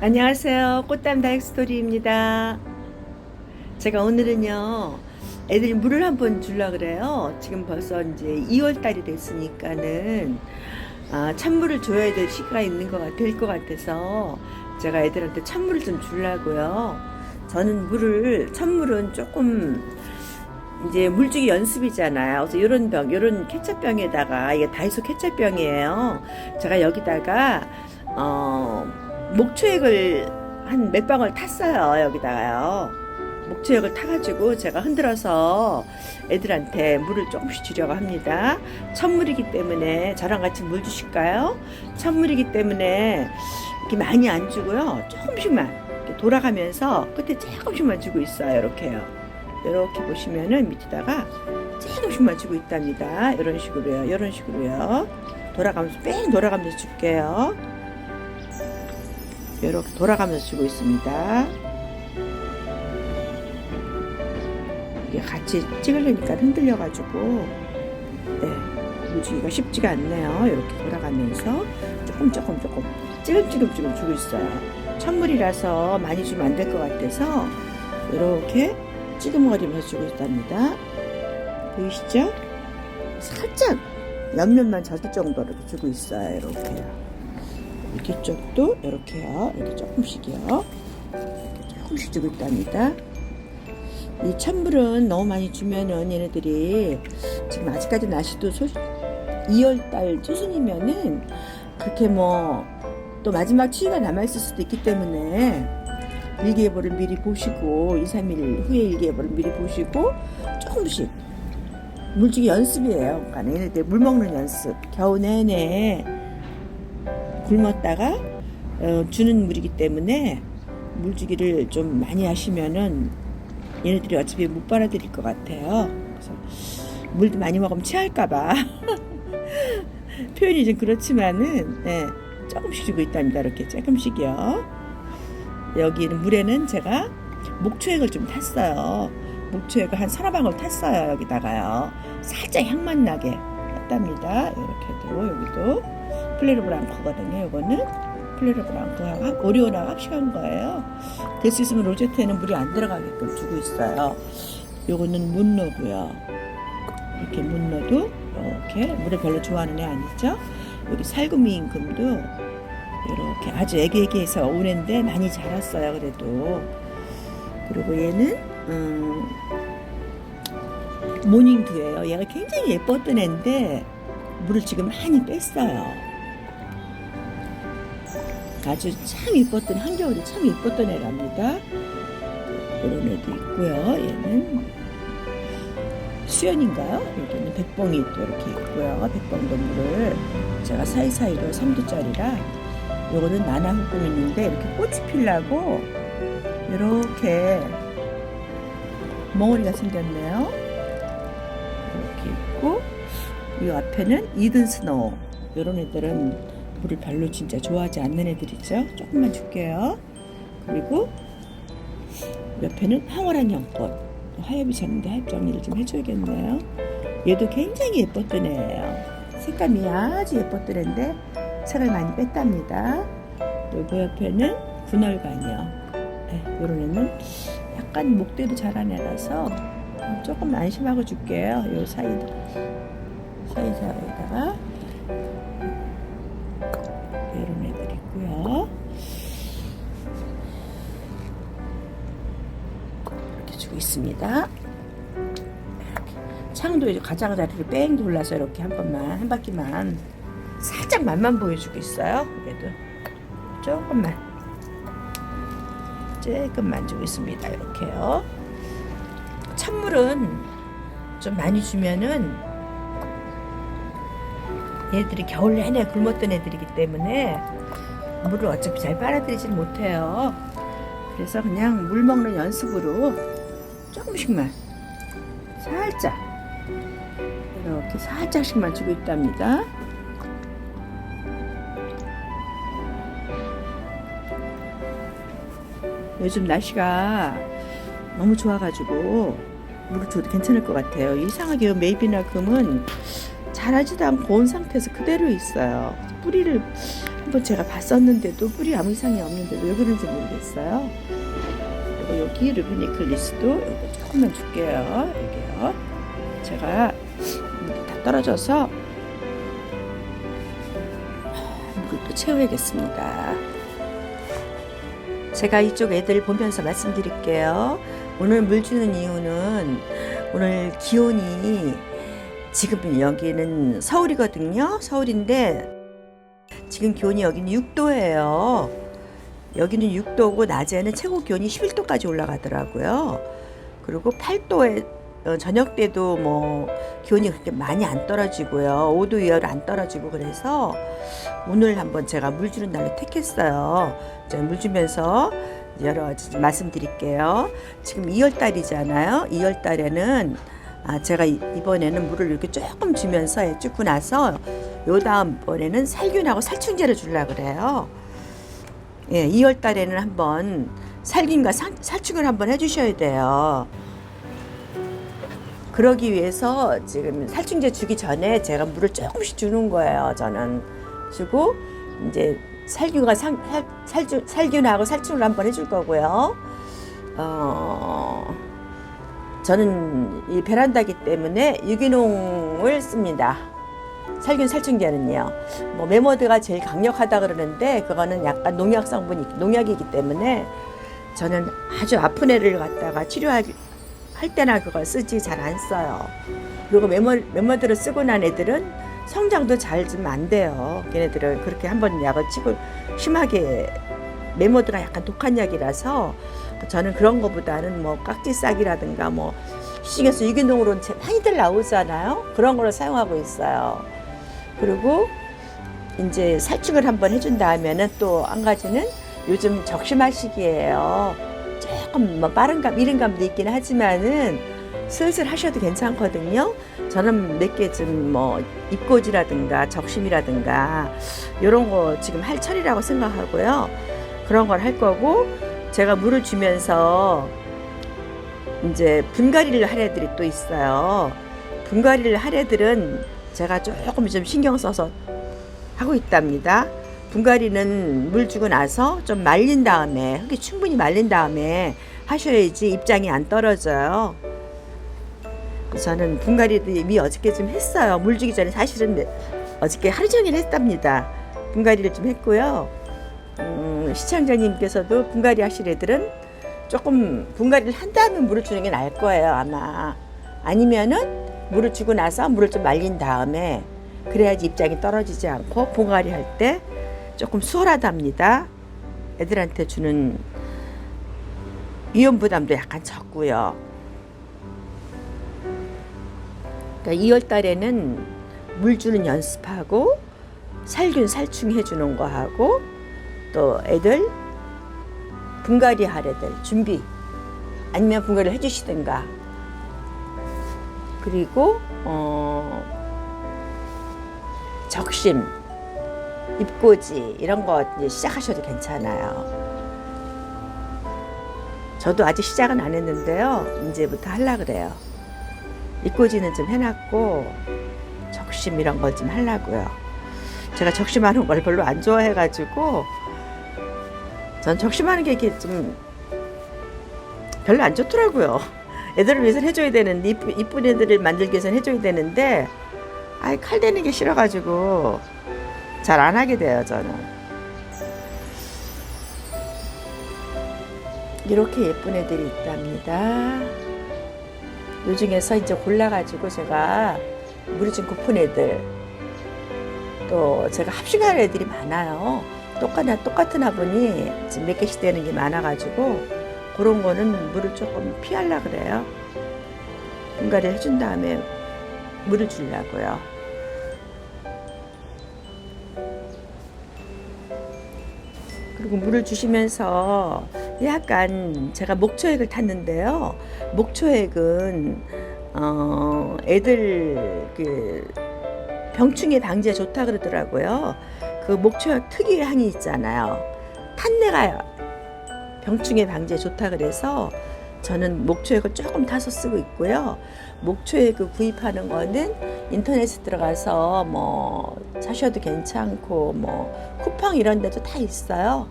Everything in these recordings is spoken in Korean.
안녕하세요. 꽃담 다육스토리입니다. 제가 오늘은요, 애들이 물을 한번 주려 그래요. 지금 벌써 이제 2월달이 됐으니까는, 아, 찬물을 줘야 될 시기가 있는 것 같, 될것 같아서, 제가 애들한테 찬물을 좀 주려고요. 저는 물을, 찬물은 조금, 이제 물주기 연습이잖아요. 그래서 이런 병, 이런 케첩병에다가, 이게 다이소 케첩병이에요. 제가 여기다가, 어, 목초액을 한 몇 방울 탔어요 여기다가요 목초액을 타가지고 제가 흔들어서 애들한테 물을 조금씩 주려고 합니다 첫물이기 때문에 저랑 같이 물 주실까요? 첫물이기 때문에 이렇게 많이 안 주고요. 조금씩만 돌아가면서 끝에 조금씩만 주고 있어요. 이렇게요. 이렇게 보시면은 밑에다가 조금씩만 주고 있답니다. 이런 식으로요. 이런 식으로요. 돌아가면서 뺑 돌아가면서 줄게요. 이렇게 돌아가면서 주고 있습니다. 이게 같이 찍으려니까 흔들려가지고 네, 물주기가 쉽지가 않네요. 이렇게 돌아가면서 조금 조금 조금 찌금찌금찌금 주고 있어요. 천물이라서 많이 주면 안 될 것 같아서 이렇게 찌금거리면서 주고 있답니다. 보이시죠? 살짝 옆면만 젖을 정도로 주고 있어요. 이렇게요. 이렇게 쪽도 이렇게요. 이렇게 조금씩이요. 조금씩 주고 있답니다. 이 찬물은 너무 많이 주면은 얘네들이 지금 아직까지 날씨도 소, 2월달 초순이면은 그렇게 뭐 또 마지막 추위가 남아있을 수도 있기 때문에 일기예보를 미리 보시고 2, 3일 후에 일기예보를 미리 보시고 조금씩 물주기 연습이에요. 그러니까 물 먹는 연습. 겨우 내내 굶었다가 어, 주는 물이기 때문에 물주기를 좀 많이 하시면은 얘네들이 어차피 못 빨아들일 것 같아요. 그래서 물도 많이 먹으면 체할까봐 표현이 좀 그렇지만은 네, 조금씩 주고 있답니다. 이렇게 조금씩이요. 여기는 물에는 제가 목초액을 좀 탔어요. 목초액을 한 서너 방울 탔어요. 여기다가요. 살짝 향만 나게 했답니다. 이렇게도 여기도 플레르 브랑코거든요. 이거는 플레르 브랑코하고 오리오나가 합식한 거예요. 될 수 있으면 로제트에는 물이 안 들어가게끔 주고 있어요. 요거는 문너고요. 이렇게 문너도 이렇게 물을 별로 좋아하는 애 아니죠? 여기 살구미 임금도 이렇게 아주 애기애기해서 오랜데 많이 자랐어요. 그래도 그리고 얘는 음, 모닝두예요. 얘가 굉장히 예뻤던 애인데 물을 지금 많이 뺐어요. 아주 참 이뻤던 한겨울이 참 이뻤던 애랍니다. 이런 애도 있고요. 얘는 수연인가요? 여기는 백봉이 또 이렇게 있고요. 백봉 동물을 제가 사이사이로 3두짜리라 요거는 나나 후꿈 있는데 이렇게 꽃이 피려고 이렇게 멍어리가 생겼네요. 이렇게 있고 이 앞에는 이든 스노우 이런 애들은 물을 별로 진짜 좋아하지 않는 애들이죠. 조금만 줄게요. 그리고 옆에는 황홀한 연꽃. 하엽이 졌는데 하엽 정리를 좀 해줘야겠네요. 얘도 굉장히 예뻤던 애예요. 색감이 아주 예뻤던 애인데 색을 많이 뺐답니다. 그리고 옆에는 군월관이요. 네, 이런 애는 약간 목대도 자란 애라서 조금 안심하고 줄게요. 요 사이 사이사이에다가 있습니다. 창도 이제 가장자리를 뺑 돌려서 이렇게 한 번만 한 바퀴만 살짝 맛만 보여주고 있어요. 그래도 조금만 조금만 주고 있습니다. 이렇게요. 찬물은 좀 많이 주면은 얘들이 겨울 내내 굶었던 애들이기 때문에 물을 어차피 잘 빨아들이질 못해요. 그래서 그냥 물 먹는 연습으로 조금씩만 살짝 이렇게 살짝씩만 주고 있답니다. 요즘 날씨가 너무 좋아가지고 물을 줘도 괜찮을 것 같아요. 이상하게 메이비나 금은 자라지도 않고 온 상태에서 그대로 있어요. 뿌리를 한번 제가 봤었는데도 뿌리 아무 이상이 없는데 왜 그런지 모르겠어요. 그리고 여기 르브니클리스도 이거 조금만 줄게요. 여기요. 제가 다 떨어져서 물을 또 채워야겠습니다. 제가 이쪽 애들 보면서 말씀드릴게요. 오늘 물 주는 이유는 오늘 기온이 지금 여기는 서울이거든요. 서울인데 지금 기온이 여기는 6도예요. 여기는 6도고 낮에는 최고 기온이 11도까지 올라가더라고요. 그리고 8도에 어, 저녁 때도 뭐 기온이 그렇게 많이 안 떨어지고요. 5도 이하로 안 떨어지고 그래서 오늘 한번 제가 물 주는 날로 택했어요. 물 주면서 여러 가지 좀 말씀드릴게요. 지금 2월 달이잖아요. 2월 달에는 아, 제가 이- 이번에는 물을 이렇게 조금 주면서 해 주고 나서 요 다음 번에는 살균하고 살충제를 주려고 그래요. 예, 2월 달에는 한번 살균과 살, 살충을 한번 해주셔야 돼요. 그러기 위해서 지금 살충제 주기 전에 제가 물을 조금씩 주는 거예요. 저는 주고 이제 살균과 상, 살, 살균, 살균하고 살충을 한번 해줄 거고요. 어, 저는 이 베란다기 때문에 유기농을 씁니다. 살균 살충제는요. 뭐 메모드가 제일 강력하다 그러는데 그거는 약간 농약 성분이 농약이기 때문에 저는 아주 아픈 애를 갖다가 치료할 할 때나 그걸 쓰지 잘 안 써요. 그리고 메모 메모드를 쓰고 난 애들은 성장도 잘 좀 안 돼요. 걔네들은 그렇게 한번 약을 치고 심하게 메모드가 약간 독한 약이라서 저는 그런 거보다는 뭐 깍지싹이라든가 뭐 시중에서 유기농으로 제- 많이들 나오잖아요. 그런 거를 사용하고 있어요. 그리고 이제 살충을 한번 해준 다음에는 또 한 가지는 요즘 적심할 시기예요. 조금 뭐 빠른 감, 이른 감도 있긴 하지만은 슬슬 하셔도 괜찮거든요. 저는 몇 개 좀 뭐 입고지라든가 적심이라든가 이런 거 지금 할 철이라고 생각하고요. 그런 걸 할 거고 제가 물을 주면서 이제 분갈이를 할 애들이 또 있어요. 분갈이를 할 애들은 제가 조금 좀 신경 써서 하고 있답니다. 분갈이는 물 주고 나서 좀 말린 다음에 흙이 충분히 말린 다음에 하셔야지 입장이 안 떨어져요. 저는 분갈이도 이미 어저께 좀 했어요. 물 주기 전에 사실은 어저께 하루 종일 했답니다. 분갈이를 좀 했고요. 음, 시청자님께서도 분갈이 하실 애들은 조금 분갈이를 한 다음에 물을 주는 게 나을 거예요 아마 아니면은 물을 주고 나서 물을 좀 말린 다음에 그래야지 입장이 떨어지지 않고 분갈이 할때 조금 수월하답니다. 애들한테 주는 위험 부담도 약간 적고요. 그러니까 2월 달에는 물 주는 연습하고 살균 살충 해주는 거 하고 또 애들 분갈이 할 애들 준비 아니면 분갈이를 해주시든가 그리고 어 적심 입고지 이런 거 이제 시작하셔도 괜찮아요. 저도 아직 시작은 안 했는데요. 이제부터 하려 그래요. 입고지는 좀 해놨고 적심 이런 걸 좀 하려고요. 제가 적심하는 걸 별로 안 좋아해가지고 전 적심하는 게 이렇게 좀 별로 안 좋더라고요. 애들을 위해서 해줘야 되는데 이쁜, 이쁜 애들을 만들기 위해서 해줘야 되는데 아이 칼 대는 게 싫어가지고 잘 안 하게 돼요 저는. 이렇게 예쁜 애들이 있답니다. 요 중에서 이제 골라가지고 제가 물이 좀 고픈 애들 또 제가 합식할 애들이 많아요. 똑같나 똑같은 화분이 지금 몇 개씩 되는 게 많아가지고 그런 거는 물을 조금 피하려 그래요. 분갈이 해준 다음에 물을 주려고요. 그리고 물을 주시면서 약간 제가 목초액을 탔는데요. 목초액은 어, 애들 그 병충해 방지에 좋다 그러더라고요. 그 목초액 특유의 향이 있잖아요. 탄내가 병충해 방지에 좋다 그래서 저는 목초액을 조금 타서 쓰고 있고요. 목초액 구입하는 거는 인터넷에 들어가서 뭐 사셔도 괜찮고 뭐 쿠팡 이런 데도 다 있어요.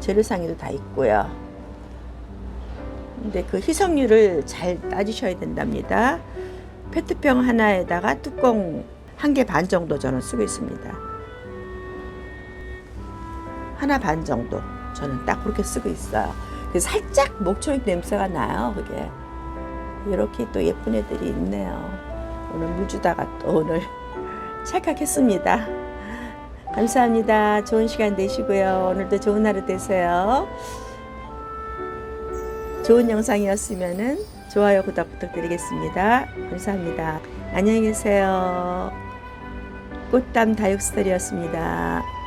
재료상에도 다 있고요. 근데 그 희석률을 잘 따지셔야 된답니다. 페트병 하나에다가 뚜껑 한 개 반 정도 저는 쓰고 있습니다. 하나 반 정도 저는 딱 그렇게 쓰고 있어요. 그래서 살짝 목초액 냄새가 나요. 그게 이렇게 또 예쁜 애들이 있네요. 오늘 물 주다가 또 오늘 찰칵했습니다. 감사합니다. 좋은 시간 되시고요. 오늘도 좋은 하루 되세요. 좋은 영상이었으면은 좋아요, 구독 부탁드리겠습니다. 감사합니다. 안녕히 계세요. 꽃담 다육스토리였습니다.